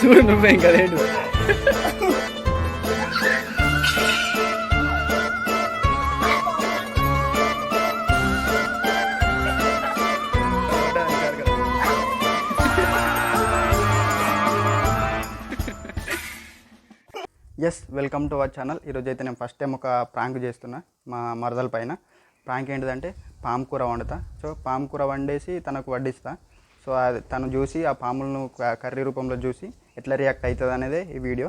చూడు నువ్వే ఇంకా లేడు. Yes welcome to our channel ఈరోజు అయితే నేను ఫస్ట్ టైం ఒక ప్రాంక్ చేస్తున్నా మా మరదల పైన. ప్రాంక్ ఏంటిదంటే పాము కూర వండుతా. సో పాము కూర వండేసి తనకు వడ్డిస్తా. సో అది తను చూసి ఆ పాములను కర్రీ రూపంలో చూసి ఎట్లా రియాక్ట్ అవుతుంది అనేదే ఈ వీడియో.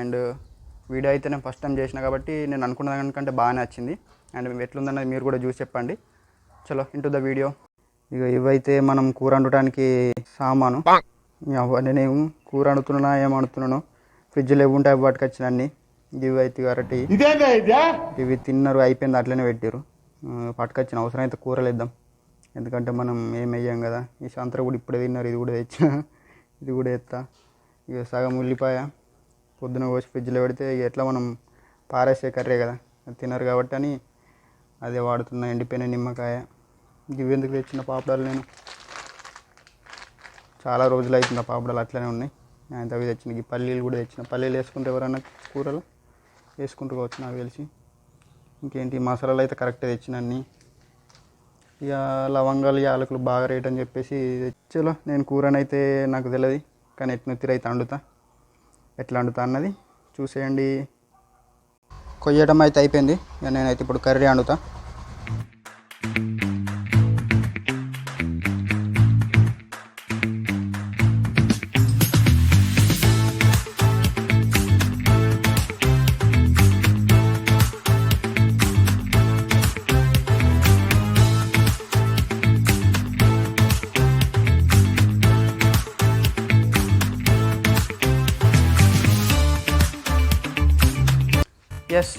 అండ్ వీడియో అయితే నేను ఫస్ట్ టైం చేసిన కాబట్టి నేను అనుకున్న దానికంటే బాగానే వచ్చింది అండ్ ఎట్లుందన్నది మీరు కూడా చూసి చెప్పండి. చలో ఇంటూ ద వీడియో ఇక ఇవైతే మనం కూర వండటానికి సామాను. నేనేం కూర వండుతున్నా ఏం వండుతున్నాను ఫ్రిడ్జ్లో ఇవి ఉంటాయి వాటికి వచ్చిన అన్ని. ఇవి అయితే కాబట్టి ఇవి తిన్నారు అయిపోయింది అట్లనే పెట్టారు పట్టుకొచ్చిన అవసరం అయితే కూరలు వేద్దాం. ఎందుకంటే మనం ఏం వేయం కదా? ఈ సంతర కూడా ఇప్పుడే తిన్నారు ఇది కూడా తెచ్చిన ఇది కూడా ఎత్తా. ఇక సగం ఉల్లిపాయ పొద్దున కోసి ఫ్రిడ్జ్లో పెడితే ఇక ఎట్లా మనం పారేసే కర్రే కదా? అది తినరు కాబట్టి అని అదే వాడుతున్నా ఎండిపోయిన నిమ్మకాయ. ఇవి ఎందుకు తెచ్చిన పాపడాలు నేను? చాలా రోజులు అవుతుంది ఆ పాపడాలు అట్లనే ఉన్నాయి. ఆయన అవి తెచ్చిన ఈ పల్లీలు కూడా తెచ్చిన. పల్లీలు వేసుకుంటే ఎవరన్నా కూరలు? వేసుకుంటూ కావచ్చు నాకు తెలిసి. ఇంకేంటి? మసాలాలు అయితే కరెక్ట్గా తెచ్చినన్ని. ఇక లవంగాలు యాలకులు బాగా రేట్ అని చెప్పేసి చలో నేను కూరనైతే నాకు తెలియదు కానీ ఎట్నొత్తిరి అయితే వండుతా? ఎట్లా వండుతా అన్నది చూసేయండి. కొయ్యడం అయితే అయిపోయింది. నేనైతే ఇప్పుడు కర్రీ వండుతా.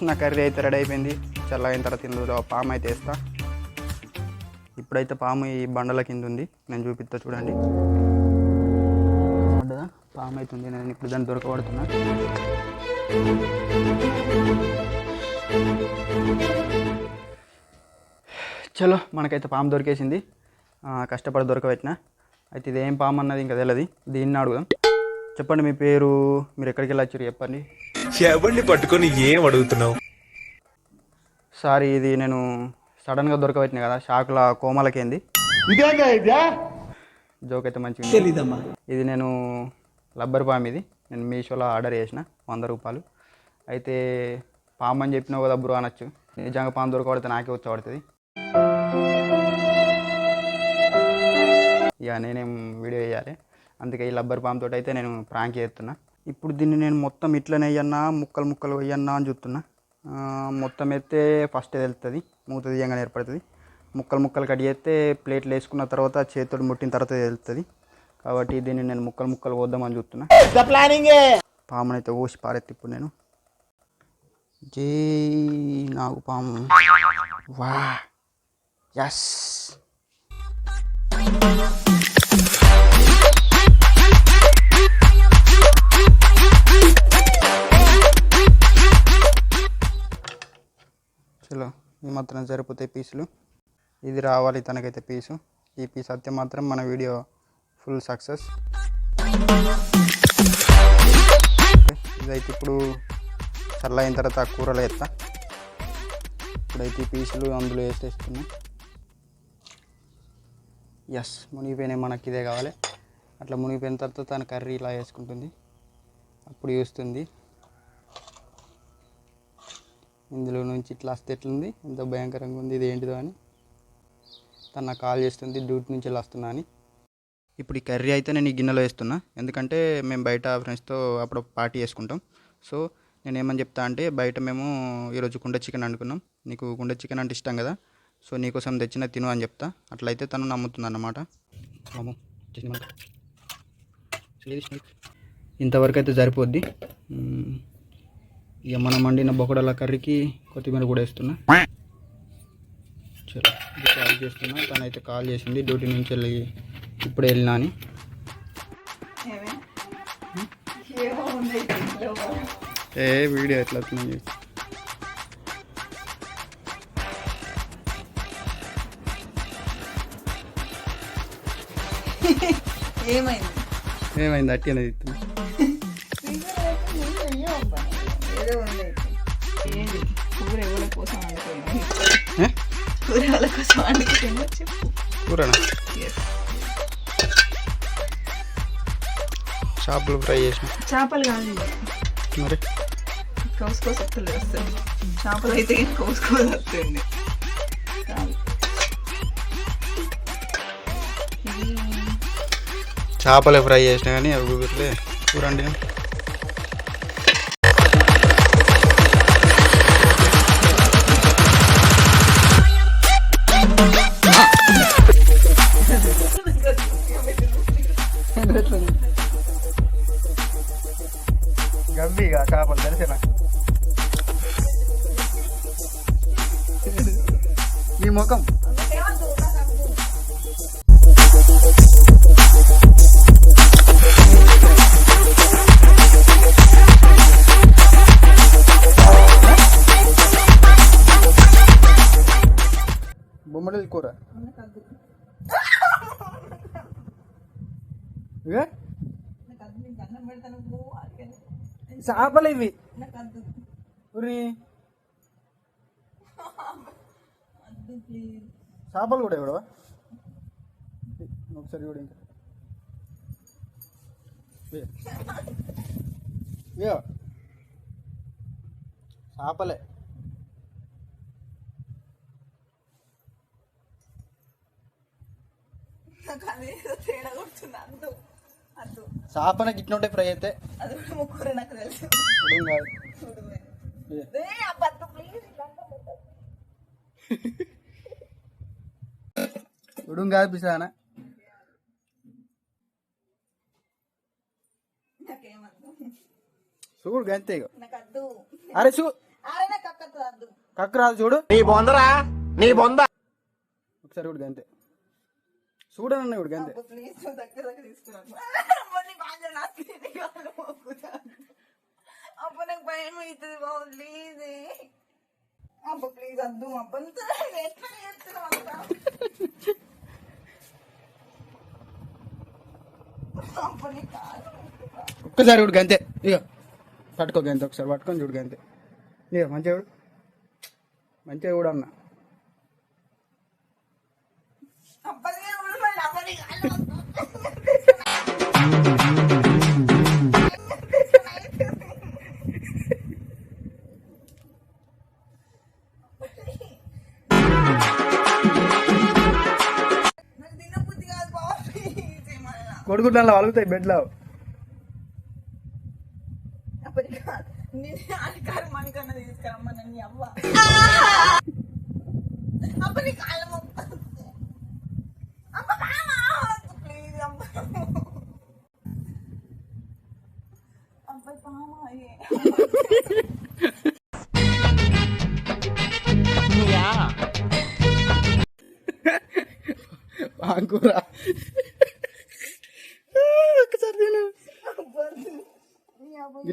నా కర్రీ అయితే రెడీ అయిపోయింది. చల్లగైన తర్వాత ఇందులో పాము అయితే వేస్తా. ఇప్పుడైతే పాము ఈ బండల కింద ఉంది. నేను చూపిస్తా చూడండి. పాము అయితే ఉంది. నేను ఇప్పుడు దాన్ని దొరకబడుతున్నా. చలో మనకైతే పాము దొరికేసింది. కష్టపడి దొరకబెట్టిన. అయితే ఇది ఏం పాము అన్నది ఇంకా తెలియదు దీన్ని అడుగుదాం. చెప్పండి మీ పేరు? మీరు ఎక్కడికి వెళ్ళొచ్చారు చెప్పండి. ఎవరిని పట్టుకొని ఏం అడుగుతున్నావు? సారీ ఇది నేను సడన్గా దొరకబెట్టిన కదా షాక్ల కోమలకేంది? జోక్ అయితే మంచిగా తెలీదమ్మా. ఇది నేను లబ్బర్ పామ్ ఇది. నేను మీషోలో ఆర్డర్ చేసిన వంద రూపాయలు. అయితే పాము అని చెప్పినావు కదా బ్రో అనొచ్చు. నిజంగా పాము దొరకబడితే నాకే వచ్చి ఇక నేనేం వీడియో వేయాలి అందుకే ఈ లబ్బర్ పామ్ తోటి అయితే నేను ప్రాంక్ చేస్తున్నా. ఇప్పుడు దీన్ని నేను మొత్తం ఇట్లనే వేయన్నా ముక్కలు ముక్కలు వేయన్నా అని చూస్తున్నా. మొత్తం ఎత్తే ఫస్ట్ తెలుస్తుంది మూత తీయంగానే ఏర్పడుతుంది. ముక్కలు ముక్కలు కట్ చేస్తే ప్లేట్లు వేసుకున్న తర్వాత చేతులు ముట్టిన తర్వాత తెలుస్తుంది కాబట్టి దీన్ని నేను ముక్కలు ముక్కలు వద్దామని చూస్తున్నా. పామునైతే ఓసి పారెత్తి ఇప్పుడు నేను. జై నాగు పాము. వా. ఎస్ మాత్రం సరిపోతాయి పీసులు. ఇది రావాలి తనకైతే పీసు. ఈ పీస్ అయితే మాత్రం మన వీడియో ఫుల్ సక్సెస్. ఇదైతే ఇప్పుడు చల్లైన తర్వాత ఆ కూరలు వేస్తా ఇప్పుడైతే పీసులు అందులో వేసేస్తున్నాం. ఎస్ మునిగిపోయినాయి మనకి ఇదే కావాలి. అట్లా మునిగిపోయిన తర్వాత తన కర్రీ ఇలా వేసుకుంటుంది. అప్పుడు చూస్తుంది. ఇందులో నుంచి ఇట్లా వస్తే ఎట్లుంది? ఎంత భయంకరంగా ఉంది ఇది ఏంటిదో అని తను నాకు కాల్ చేస్తుంది డ్యూటీ నుంచి వెళ్ళి వస్తున్నా అని. ఇప్పుడు ఈ కర్రీ అయితే నేను ఈ గిన్నెలో వేస్తున్నా. ఎందుకంటే మేము బయట ఫ్రెండ్స్తో అప్పుడు పార్టీ చేసుకుంటాం. సో నేను ఏమని చెప్తా అంటే బయట మేము ఈరోజు కుండ చికెన్ అనుకున్నాం నీకు కుండ చికెన్ అంటే ఇష్టం కదా సో నీకోసం తెచ్చిన తిను అని చెప్తా. అట్లయితే తను నమ్ముతుంది అన్నమాట ఇంతవరకు అయితే సరిపోద్ది. ఇక మనం వండిన బొకడల కర్రీకి కొత్తిమీర కూడా వేస్తున్నా. చలో కాల్ చేస్తున్నా. తనైతే కాల్ చేసింది డ్యూటీ నుంచి వెళ్ళి ఇప్పుడే వెళ్ళినా అని. ఏ వీడియో ఎట్లా వస్తుంది ఏమైంది? ఏమైంది? అట్టి అనేది ఏదో ఉంది. ఏంటి కూర ఎవరి కోసం వండుకున్నావు కూర వాళ్ళ కోసం వండుకుంటుందో చెప్పు. కూరనా Yes. చేపలు ఫ్రై చేసిన. చేపలు కాదు ఇవి. మరి? కోసుకోసి వస్తుంది వస్తుంది చేపలు అయితే కోసుకోసి వస్తుంది కాదు. ఇది చేపలే ఫ్రై చేసిన కానీ అవి కుదిరలే కూర చేపలు తెలిసిన ఈ ముఖం బొమ్మడి కూర ఏ చేపలు ఇవి చేపలు కూడా ఇవ్వడవా ఒకసారి కూడా ఇంకా. చేపలే నాకు అదేదో తేడా కొడుతుంది చేపన గిట్టినట్టే ఫ్రై అయితే. అది కూడా ముక్కూర నాకు తెలుసు. ఉడుం కాదు. చూడు. ఉడుం కాదు పిసానా. నాకేమద్దు. చూడు గంతే ఇక నాకు అద్దు అరే చూ. అరే నాకు అక్కతో అద్దు కక్కు రాదు చూడు. నీ బొందరా? నీ బొంద ఒకసారి ఇప్పుడు గంతే. చూడనన్న ఇప్పుడు అబ్బో ప్లీజ్ దగ్గర దగ్గర తీసుకురాకు అబ్బో నీ బాగా నాకు ఇది కాదు మొక్కుతా. అబ్బో నాకు భయం అవుతుంది బాబు ప్లీజ్ అబ్బో ప్లీజ్ వద్దు అబ్బో అంత ఎట్లా చేస్తున్నావు అంతా ఒక్కసారి ఇప్పుడు గంతే. ఇక పట్టుకో గంతే ఒకసారి పట్టుకొని చూడు గంతే. ఇక మంచిగా చూడు. మంచిగా కూడా అన్న ఏమన్నా కొడుకుట్లలో వలుగుతాయి బెడ్లో అప్పటి కాదు నేను అధికారం మనకన్నా తీసుకురమ్మా నన్ను అవ్వ అప్పటి కాలం అమ్మ ప్లీజ్ అమ్మ అబ్బాయి పామాయే ఆకుర ఒక్కసారి తిను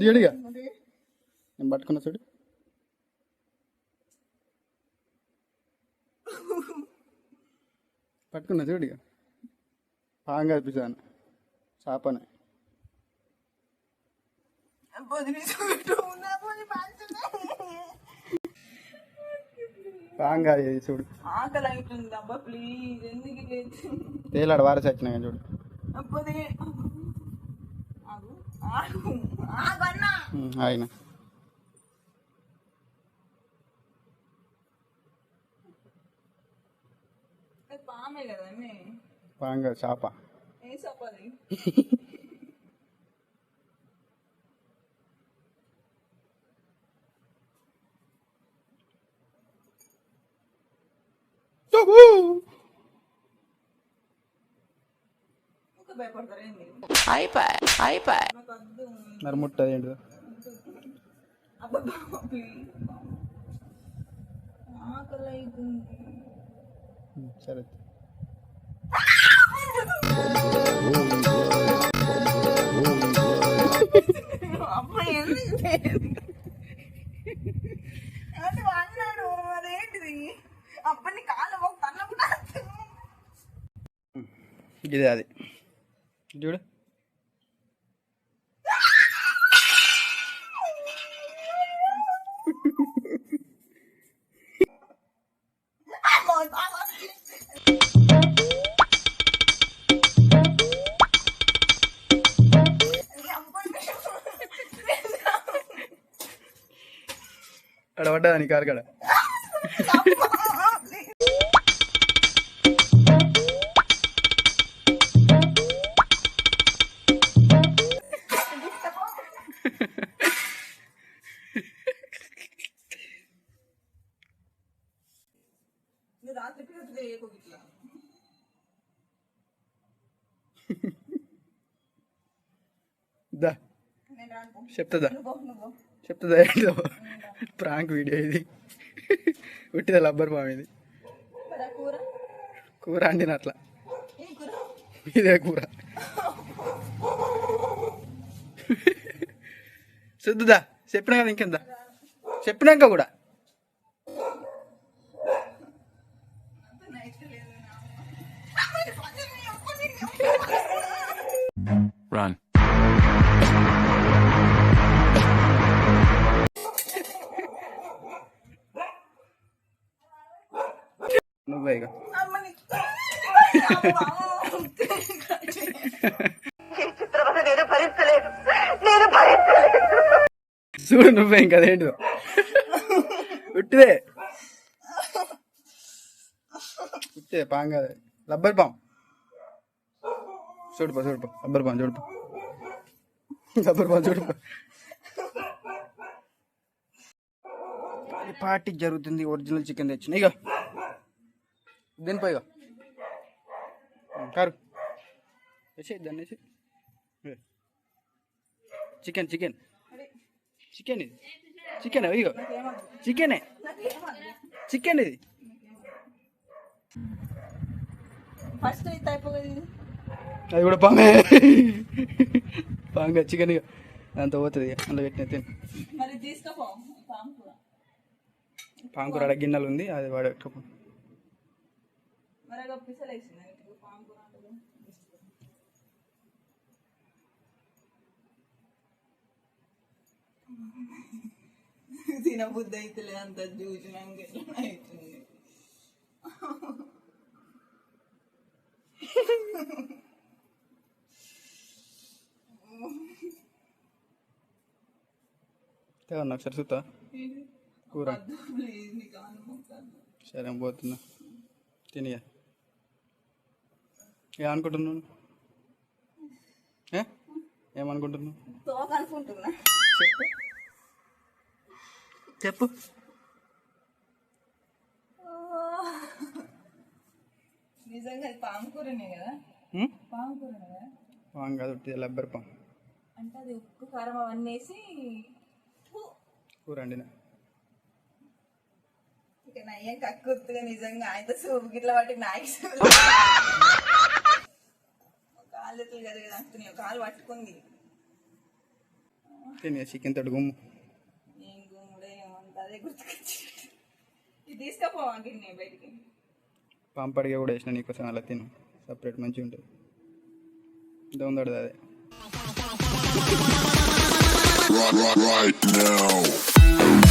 గిరిజడిగా నేను పట్టుకున్నా చూడు. పట్టుకున్నా చూడు ఇక. పాంగా పిసాను చేపనే. పాంగా ఇది చూడు. తేలాడు వారసి వచ్చినా కానీ చూడు ఆయన. పాంగా చేప. ఏ చెప్పది ఇంకా భయపడతారా ఏంది మరి సరే. అన్నాడు అదేంటిది? కాలు కళ్ళ ఇదే అది. అక్కడ పడ్డా నీ కారు కాడ నువ్వు రాత్రి పిల్లలు ఏ ఇట్లా ప్రాంక్ వీడియో ఇది. ఉట్టిదా లబ్బర్ పాము ఇది. కూర? అండిన అట్లా. ఏం కూర? ఇదే కూర. శుద్ధుదా చెప్పినా కదా ఇంకెంత చెప్పినాక కూడా. Run. ఇంకా. చూడు నువ్వే ఇంకా అదేంటిదో. ఉట్టిదే ఉట్టిదే పాం కాదు రబ్బర్ పాం చూడుపా చూడుపా రబ్బర్ పాం. చూడుపా రబ్బర్ పాం. చూడుపా పార్టీ జరుగుతుంది ఒరిజినల్ చికెన్ తెచ్చిన. ఇక దీనిపై ఇక కారు. వేసి దాన్ని వేసి చికెన్ చికెన్. చికెన్ ఇది. చికెన్ ఇగో. చికెనే. చికెన్ ఇది. ఫస్ట్ అయితే అయిపోయింది. అది కూడా పామే పాంగా చికెన్ దాంతో పోతుంది అందులో పెట్టిన తిని. పాము కూర గిన్నెలు ఉంది అది వాడు మరి ఒక పిసలు వేసింది ఇప్పుడు పాము కూర అంటది. తినబుద్ధి అయితే అంత చూసినాక ఎట్లా అవుతుంది తేవన్నా ఒకసారి చూస్తా కూర ప్లీజ్ నీకు అనుకుంటాను సరే పోతున్నా తినిగా ఏమనుకుంటున్నాను ఏ? ఏమనుకుంటున్నావు? చెప్పు. చెప్పు. నిజంగా పాము కూరనే కదా? పాము కూరనే కదా? పాం కాదు ఉట్టి లబ్బర్ పాం అంటే అది ఉప్పు కారం అవన్నీ వేసి కూర వండిన? ఇక నయ్యం కక్కుర్తుగా నిజంగా. సూపు గిట్ల పట్టి నాయకు ఎట్లు కదా అంటున్నాయి కాలు పట్టుకుంది. చికెన్ తోటి గుమ్ము. ఏం గుమ్ముడే అదే గుర్తుకొచ్చి ఇది తీసుకపోవా గిన్నె బయటికి. పాంపడిగా కూడా వేసిన నీకోసం అలా తిను. సపరేట్ మంచిగా ఉంటుంది. దొందడది అదే. Right, right now.